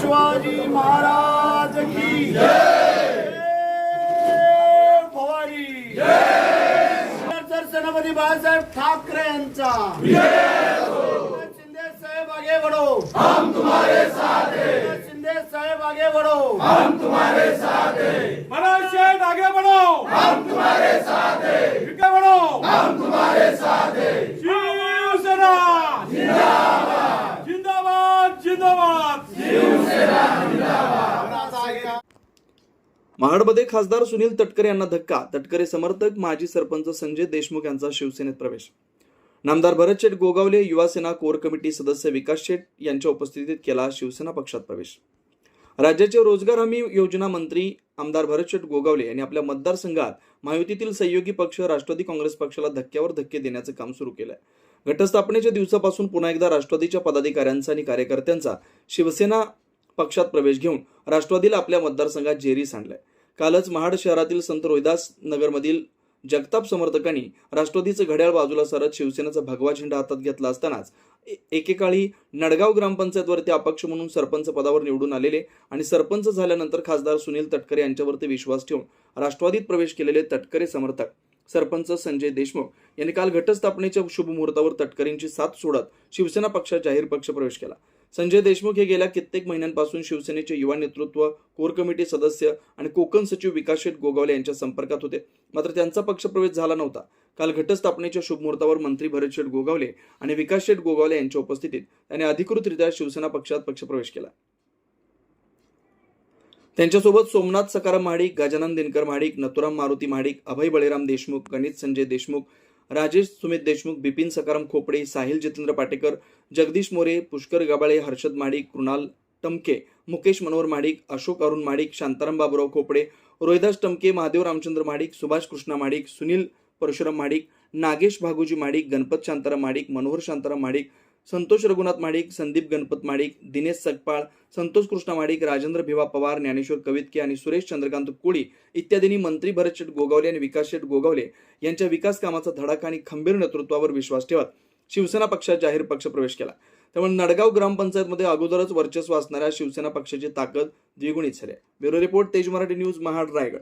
शिवाजी महाराज की भवानी! सर सेनापती बाळासाहेब ठाकरे यांचा! शिंदे साहेब आगे बढ़ो हम तुम्हारे साथ हैं। शिंदे साहेब आगे बढ़ो मनोज शेठ आगे बढ़ो हम तुम्हारे साथ हैं आगे बढ़ो हम तुम्हारे साथ हैं शिवसेना जिंदाबाद जिंदाबाद जिंदाबाद महाडमध्ये खासदार सुनील तटकरे यांना धक्का. तटकरे समर्थक माजी सरपंच संजय देशमुख यांचा शिवसेनेत प्रवेश. नामदार भरत शेठ गोगावले युवासेना कोर कमिटी सदस्य विकास शेठ यांच्या उपस्थितीत केला शिवसेना पक्षात प्रवेश. राज्याचे रोजगार हमी योजना मंत्री आमदार भरत शेठ गोगावले यांनी आपल्या मतदारसंघात महायुतीतील सहयोगी पक्ष राष्ट्रवादी काँग्रेस पक्षाला धक्क्यावर धक्के देण्याचं काम सुरू केलंय. घटस्थापनेच्या दिवसापासून पुन्हा एकदा राष्ट्रवादीच्या पदाधिकाऱ्यांचा आणि कार्यकर्त्यांचा शिवसेना पक्षात प्रवेश घेऊन राष्ट्रवादीला आपल्या मतदारसंघात जेरी सांडलाय कालच महाड शहरातील संत रोहिदास नगरमधील जगताप समर्थकांनी राष्ट्रवादीचं घड्याळ बाजूला सरत शिवसेनेचा भगवा झेंडा हातात घेतला असतानाच एकेकाळी नडगाव ग्रामपंचायतवरती अपक्ष म्हणून सरपंच पदावर निवडून आलेले आणि सरपंच झाल्यानंतर खासदार सुनील तटकरे यांच्यावरती विश्वास ठेवून राष्ट्रवादीत प्रवेश केलेले तटकरे समर्थक सरपंच संजय देशमुख यांनी काल घटस्थापनेच्या शुभमुहूर्तावर तटकरेंची साथ सोडत शिवसेना पक्षात जाहीर पक्ष प्रवेश केला. संजय देशमुख हे गेल्या कित्येक महिन्यांपासून शिवसेनेचे युवा नेतृत्व कोर कमिटी सदस्य आणि कोकण सचिव विकास शेठ गोगावले यांच्या संपर्कात होते. मात्र त्यांचा पक्षप्रवेश झाला नव्हता. काल घटस्थापनेच्या शुभमुहूर्तावर मंत्री भरत शेठ गोगावले आणि विकास शेठ गोगावले यांच्या उपस्थितीत त्यांनी अधिकृतरित्या शिवसेना पक्षात पक्षप्रवेश केला. त्यांच्यासोबत सोमनाथ सकाराम महाडिक गजानन दिनकर महाडिक नथुराम मारुती महाडिक अभय बळीराम देशमुख गणित संजय देशमुख राजेश सुमित देशमुख बिपिन सकाराम खोपडे साहिल जितेंद्र पाटेकर जगदीश मोरे पुष्कर गबाळे हर्षद माडिक कृणाल टमके मुकेश मनोहर माडिक अशोक अरुण माडिक शांताराम बाबुराव खोपडे रोहिदास टमके महादेव रामचंद्र माडिक सुभाष कृष्णा माडिक सुनील परशुराम माडिक नागेश भागोजी माडिक गणपत शांताराम माडिक मनोहर शांताराम माडिक संतोष रघुनाथ महाडिक संदीप गणपत महाडिक दिनेश सकपाळ संतोष कृष्णा महाडिक राजेंद्र भिवा पवार ज्ञानेश्वर कवितके आणि सुरेश चंद्रकांत कोळी इत्यादींनी मंत्री भरत शेठ गोगावले आणि विकास शेठ गोगावले यांच्या विकास कामाचा धडाका आणि खंबीर नेतृत्वावर विश्वास ठेवत शिवसेना पक्षात जाहीर पक्ष प्रवेश केला. त्यामुळे नडगाव ग्रामपंचायतमध्ये अगोदरच वर्चस्व असणाऱ्या शिवसेना पक्षाची ताकद द्विगुणित झाली. ब्युरो रिपोर्ट तेज मराठी न्यूज महाड रायगड.